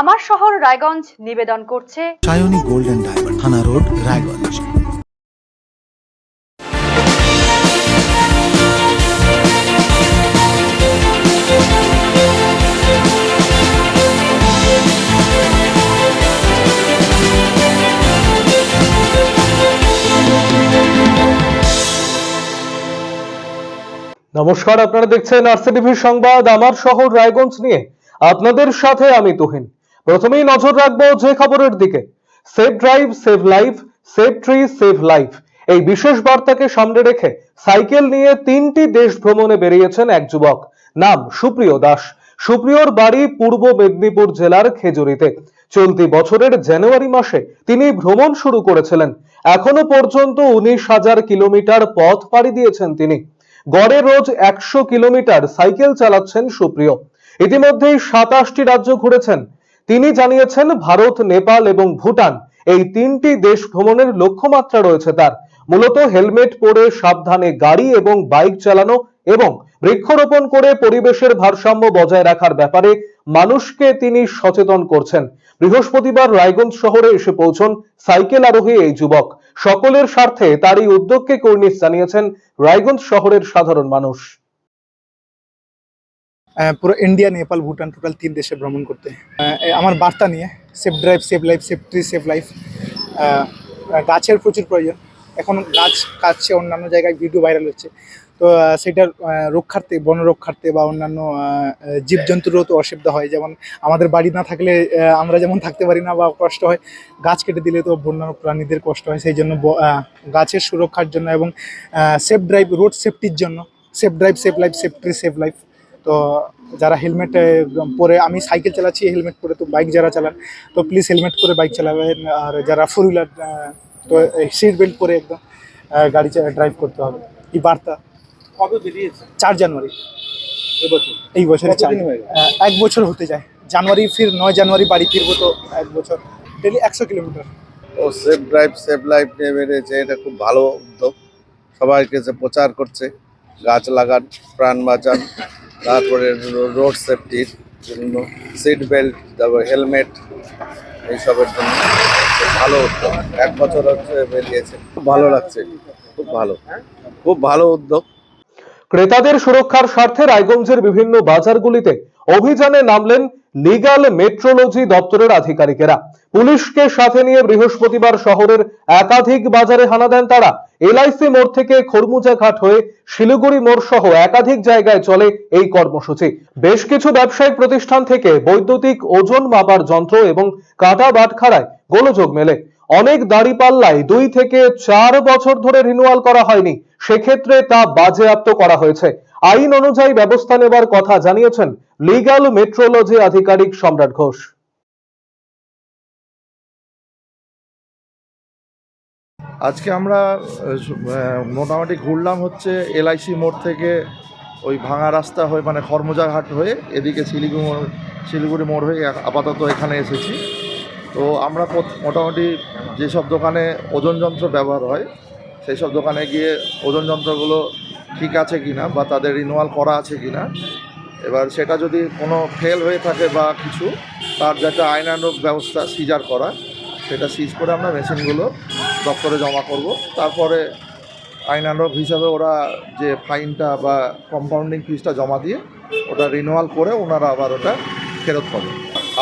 আমার শহর রায়গঞ্জ নিবেদন করছে Sayani golden diamond Thana road Raiganj. নমস্কার আপনারা দেখছেন আরসিটিভি সংবাদ আমার শহর রায়গঞ্জ নিয়ে। আপনাদের সাথে আমি তুহিন। প্রথমেই নজর রাখব যে খবরের দিকে। Save drive save life save tree save life এই বিশেষ বার্তাকে সামনে রেখে সাইকেল নিয়ে তিনটি দেশ ভ্রমণে বেরিয়েছেন এক যুবক। নাম সুপ্রিয় দাস। সুপ্রিয়র বাড়ি পূর্ব মেদিনীপুর জেলার খেজুরিতে। চলতি বছরের জানুয়ারি মাসে তিনি ভ্রমণ শুরু করেছিলেন। এখনও পর্যন্ত উনিশ হাজার কিলোমিটার পথ পাড়ি দিয়েছেন তিনি। গড়ে রোজ একশো কিলোমিটার সাইকেল চালাচ্ছেন সুপ্রিয়। ইতিমধ্যেই সাতাশটি রাজ্য ঘুরেছেন। তিনি জানিয়েছেন, ভারত, নেপাল এবং ভুটান এই তিনটি দেশ ভ্রমণের লক্ষ্যমাত্রা রয়েছে তার। মূলত হেলমেট পরে সাবধানে গাড়ি এবং বাইক চালানো এবং বৃক্ষরোপণ করে পরিবেশের ভারসাম্য বজায় রাখার ব্যাপারে মানুষকে তিনি সচেতন করছেন। বৃহস্পতিবার রায়গঞ্জ শহরে এসে পৌঁছন সাইকেল আরোহী এই যুবক। সকলের স্বার্থে তার এই উদ্যোগকে কর্নিশ জানিয়েছেন রায়গঞ্জ শহরের সাধারণ মানুষ। পুরো ইন্ডিয়া নেপাল ভুটান টোটাল তিন দেশে ভ্রমণ করতে। আমার বার্তা নিয়ে safe drive safe life safe tree safe life গাছের প্রচুর প্রয়োজন। এখন গাছ কাটছে, অন্যান্য জায়গায় ভিডিও ভাইরাল হচ্ছে। তো সেটার রক্ষার্থে, বন রক্ষার্থে বা অন্যান্য জীবজন্তুরও তো অসুবিধা হয়। যেমন আমাদের বাড়ি না থাকলে আমরা যেমন থাকতে পারি না বা কষ্ট হয়, গাছ কেটে দিলে তো বন্য প্রাণীদের কষ্ট হয়। সেই জন্য গাছের সুরক্ষার জন্য এবং সেফ ড্রাইভ রোড সেফটির জন্য safe drive safe life safe tree safe life তো যারা হেলমেট পরে আমি সাইকেল চালাচ্ছি হেলমেট পরে তো বাইক যারা চালান তো প্লিজ হেলমেট পরে বাইক চালাবেন। আর যারা ফোর হুইলার তো সিট বেল্ট পরে একদম গাড়ি ড্রাইভ করতে হবে। এই বার্তা। কবে বেরিয়েছে? চার জানুয়ারি। এবছর এই বছরে চার। এক বছর হতে যায়। জানুয়ারি ফির নয় জানুয়ারি বাড়ি ফিরবো তো এক বছর। ডেলি একশো কিলোমিটার। ও সেফ ড্রাইভ সেফ লাইফ নিয়ে বেরিয়েছে। এটা খুব ভালো উদ্যোগ। সবাইকে যে প্রচার করছে গাছ লাগান প্রাণ বাঁচান। তারপরে রোড সেফটির জন্য সিট বেল্ট তারপর হেলমেট এইসবের জন্য ভালো উদ্যোগ। এক বছর হচ্ছে বেরিয়েছে। খুব ভালো লাগছে। খুব ভালো। খুব ভালো উদ্যোগ। ক্রেতাদের সুরক্ষার স্বার্থে রায়গঞ্জের বিভিন্ন বাজারগুলিতে অভিযানে নামলেন লিগ্যাল মেট্রোলজি দপ্তরের আধিকারিকেরা। পুলিশকে সাথে নিয়ে বৃহস্পতিবার শহরের একাধিক বাজারে হানা দেন তারা। এলআইসি মোড় থেকে খরমুজা ঘাট হয়ে শিলিগুড়ি মোড় সহ একাধিক জায়গায় চলে এই কর্মসূচি। বেশ কিছু ব্যবসায়িক প্রতিষ্ঠান থেকে বৈদ্যুতিক ওজন মাপার যন্ত্র এবং কাঁটা বাটখারায় গোলযোগ মেলে। অনেক দাঁড়িপাল্লায় দুই থেকে চার বছর ধরে রিনুয়াল করা হয়নি। সেক্ষেত্রে তা বাজেয়াপ্ত করা হয়েছে। আইন অনুযায়ী ব্যবস্থা নেবার কথা জানিয়েছেন লিগ্যাল মেট্রোলজি আধিকারিক সম্রাট ঘোষ। আজকে আমরা মোটামুটি ঘুরলাম হচ্ছে এলআইসি মোড় থেকে ওই ভাঙা রাস্তা হয়ে মানে খরমোজাঘাট হয়ে এদিকে শিলিগুড়ি মোড় শিলিগুড়ি মোড় হয়ে আপাতত এখানে এসেছি। তো আমরা মোটামুটি যেসব দোকানে ওজন যন্ত্র ব্যবহার হয়, সেই সব দোকানে গিয়ে ওজন যন্ত্রগুলো ঠিক আছে কিনা বা তাদের রিনুয়াল করা আছে কিনা। এবার সেটা যদি কোনো ফেল হয়ে থাকে বা কিছু, তার যেটা আইনানুগ ব্যবস্থা সিজার করা, সেটা সিজ করে আমরা মেশিনগুলো দপ্তরে জমা করব। তারপরে আইনানুগ হিসাবে ওরা যে ফাইনটা বা কম্পাউন্ডিং ফিসটা জমা দিয়ে ওটা রিনুয়াল করে ওনারা আবার ওটা ফেরত পাবে।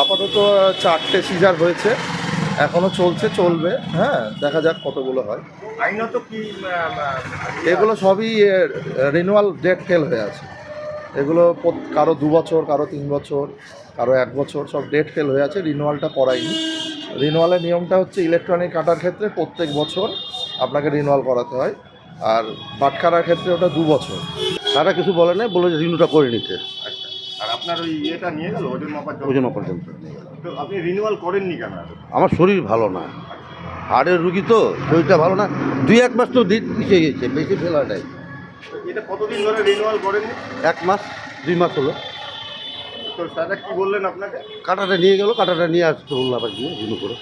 আপাতত চারটে সিজার হয়েছে। এখনও চলছে চলবে। হ্যাঁ দেখা যাক কতগুলো হয়। আইনত কি এগুলো সবই রিনুয়াল ডেট ফেল হয়ে আছে। এগুলো কারও দু বছর কারও তিন বছর কারও এক বছর সব ডেট ফেল হয়ে আছে রিনুয়ালটা করাইনি। রিনুয়ালের নিয়মটা হচ্ছে ইলেকট্রনিক কাটার ক্ষেত্রে প্রত্যেক বছর আপনাকে রিনুয়াল করাতে হয় আর বাটখারার ক্ষেত্রে ওটা দু বছর। তারা কিছু বলে নাই বলে যে রিনিউটা করে নিতে। আপনার ওই ইয়েটা নিয়ে গেল ওজন মাপার? ওজন পর্যন্ত তো আপনি রিনিউয়াল করেননি কেন? আমার শরীর ভালো না। হাড়ের রুগী তো শরীরটা ভালো না। দুই এক মাস তো দিন পিছিয়ে গেছে বেশি ফেলা নাই। এটা কতদিন ধরে রিনিউয়াল করেননি? এক মাস দুই মাস হলো। তো স্যার কি বললেন আপনাকে? কাটাটা নিয়ে গেল কাটাটা নিয়ে আসতে বলল আবার গিয়ে রিনিউ করে।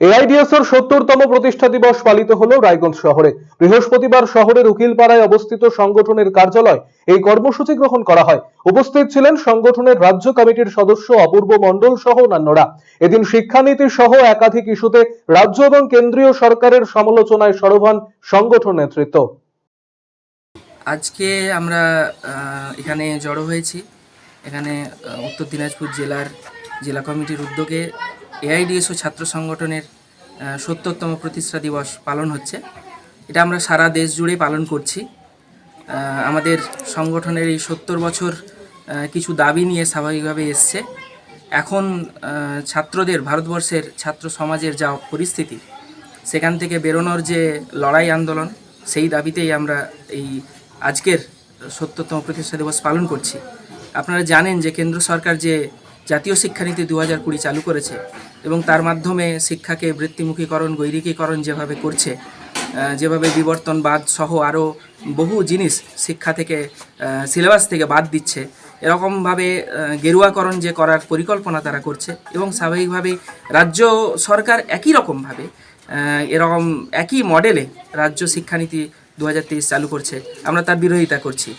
এআইডিএস এর সত্তরতম প্রতিষ্ঠা দিবস পালিত হলো রায়গঞ্জ শহরে। বৃহস্পতিবার শহরের উকিলপাড়ায় অবস্থিত সংগঠনের কার্যালয় এই কর্মসূচি গ্রহণ করা হয়। উপস্থিত ছিলেন সংগঠনের রাজ্য কমিটির সদস্য অপূর্ব মণ্ডল সহ অন্যান্যরা। এদিন শিক্ষানীতি সহ একাধিক ইস্যুতে রাজ্য এবং কেন্দ্রীয় সরকারের সমালোচনায় সরব হন সংগঠন নেতৃত্ব। আজকে আমরা এখানে জড়ো হয়েছি। এখানে উত্তর দিনাজপুর জেলার জেলা কমিটির উদ্যোগে এআইডিএসও ছাত্র সংগঠনের সত্তরতম প্রতিষ্ঠা দিবস পালন হচ্ছে। এটা আমরা সারা দেশ জুড়ে পালন করছি। আমাদের সংগঠনের এই সত্তর বছর কিছু দাবি নিয়ে স্বাভাবিকভাবে এসছে। এখন ছাত্রদের, ভারতবর্ষের ছাত্র সমাজের যা পরিস্থিতি, সেখান থেকে বেরোনোর যে লড়াই আন্দোলন, সেই দাবিতেই আমরা এই আজকের সত্তরতম প্রতিষ্ঠা দিবস পালন করছি। আপনারা জানেন যে কেন্দ্র সরকার যে জাতীয় শিক্ষানীতি দু হাজার কুড়ি চালু করেছে এবং তার মাধ্যমে শিক্ষাকে বৃত্তিমুখীকরণ, গৈরিকীকরণ যেভাবে করছে যেভাবে বিবর্তনবাদ সহ আরও বহু জিনিস শিক্ষা থেকে সিলেবাস থেকে বাদ দিচ্ছে, এরকমভাবে গেরুয়াকরণ যে করার পরিকল্পনা তারা করছে এবং স্বাভাবিকভাবেই রাজ্য সরকার একই রকমভাবে এরকম একই মডেলে রাজ্য শিক্ষানীতি দু হাজার তেইশ চালু করছে। আমরা তার বিরোধিতা করছি।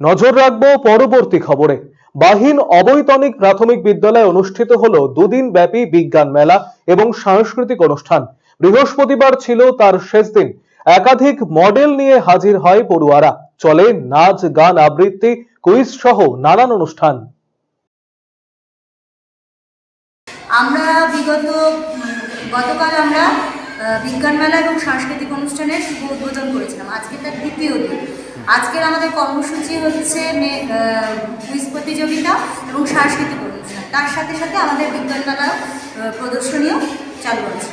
নজর রাখব পরবর্তী খবরে। বাহিন অবৈতনিক প্রাথমিক বিদ্যালয়ে অনুষ্ঠিত হলো দুদিন ব্যাপী বিজ্ঞান মেলা এবং সাংস্কৃতিক অনুষ্ঠান। বৃহস্পতিবার ছিল তার শেষ দিন। একাধিক মডেল নিয়ে হাজির হয় পড়ুয়ারা। চলে নাচ, গান, আবৃত্তি, কুইজ সহ নানান অনুষ্ঠান। আমরা বিগত গতকাল আমরা বিজ্ঞান মেলা এবং সাংস্কৃতিক অনুষ্ঠানের শুভ উদ্বোধন করেছিলাম। আজকে তার দ্বিতীয় দিন। আজকের আমাদের কর্মসূচি হচ্ছে কুইজ প্রতিযোগিতা এবং সাংস্কৃতিক অনুষ্ঠান। তার সাথে সাথে আমাদের বিজ্ঞান মেলা প্রদর্শনীও চালু আছে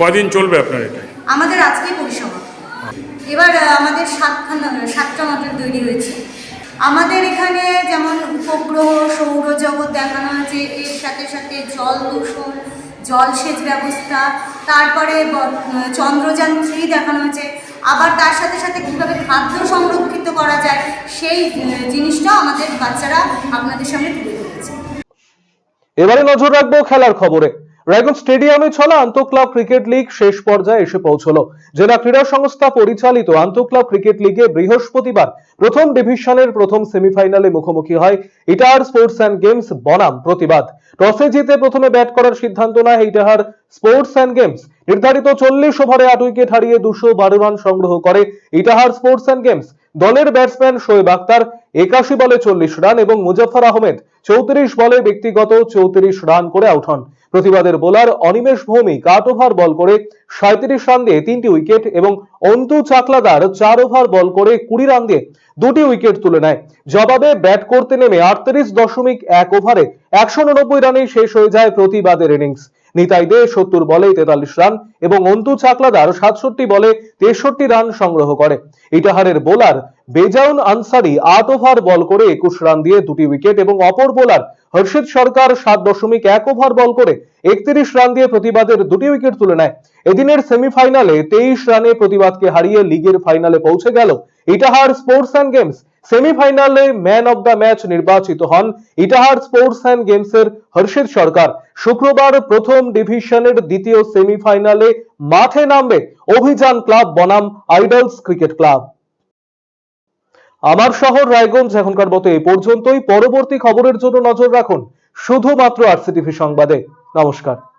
কদিন চলবে আপনার এটা? আমাদের আজকেই পরিসমাপ্তি। এবার আমাদের সাতখানা সাতটা মডেল তৈরি হয়েছে। আমাদের এখানে যেমন উপগ্রহ সৌরজগৎ দেখানো হয়েছে। এর সাথে সাথে জল দূষণ জলসেচ ব্যবস্থা, তারপরে চন্দ্রযান থ্রি দেখানো হয়েছে। আবার তার সাথে সাথে কীভাবে খাদ্য সংরক্ষিত করা যায়, সেই জিনিসটাও আমাদের বাচ্চারা আপনাদের সামনে তুলে ধরেছে। এবারে নজর রাখব খেলার খবরে। রায়গঞ্জ স্টেডিয়ামে চলা আন্তঃক্লাব ক্রিকেট লিগ শেষ পর্যায়ে এসে পৌঁছলো। জেলা ক্রীড়া সংস্থা পরিচালিত আন্তঃক্লাব ক্রিকেট লিগে বৃহস্পতিবার প্রথম ডিভিশনের প্রথম সেমিফাইনালে মুখোমুখি হয় ইটাহার স্পোর্টস অ্যান্ড গেমস বনাম প্রতিবাদ। টসে জিতে প্রথমে ব্যাট করার সিদ্ধান্ত নেয় ইটাহার স্পোর্টস অ্যান্ড গেমস। নির্ধারিত চল্লিশ ওভারে আট উইকেট হারিয়ে দুশো বারো রান সংগ্রহ করে ইটাহার স্পোর্টস অ্যান্ড গেমস। দলের ব্যাটসম্যান শোয়েব আক্তার একাশি বলে চল্লিশ রান এবং মুজফর আহমেদ চৌত্রিশ বলে ব্যক্তিগত চৌত্রিশ রান করে আউট হন। প্রতিবাদের বোলার অনিমেষ ভৌমিক আট ওভার বল করে সাঁত্রিশ রান দিয়ে তিনটি উইকেট এবং অন্তু চাকলাদার চার ওভার বল করে কুড়ি রান দিয়ে দুটি উইকেট তুলে নেয়। জবাবে ব্যাট করতে নেমে আটত্রিশ দশমিক এক ওভারে একশো উননব্বই রানেই শেষ হয়ে যায় প্রতিবাদের ইনিংস নিতাই দে সত্তর বলে তেতাল্লিশ রান এবং অন্তু চাকলাদার সাতষট্টি বলে তেষট্টি রান সংগ্রহ করে। ইটাহারের বোলার বেজাউন আনসারি আট ওভার বল করে একুশ রান দিয়ে দুটি উইকেট এবং অপর বোলার হর্ষিত সরকার সাত দশমিক এক ওভার বল করে একত্রিশ রান দিয়ে প্রতিবাদের দুটি উইকেট তুলে নেয়। এদিনের সেমিফাইনালে তেইশ রানে প্রতিবাদকে হারিয়ে লিগের ফাইনালে পৌঁছে গেল ইটাহার স্পোর্টস অ্যান্ড গেমস। সেমিফাইনালে ম্যান অব দ্য ম্যাচ নির্বাচিত হন ইটাহার স্পোর্টস অ্যান্ড গেমসের হর্ষিত সরকার। শুক্রবার প্রথম ডিভিশনের দ্বিতীয় সেমিফাইনালে মাঠে নামবে অভিযান ক্লাব বনাম আইডলস ক্রিকেট ক্লাব। আমার শহর রায়গঞ্জ এখনকার মতো এই পর্যন্তই। পরবর্তী খবরের জন্য নজর রাখুন শুধুমাত্র আরসিটিভি সংবাদে। নমস্কার।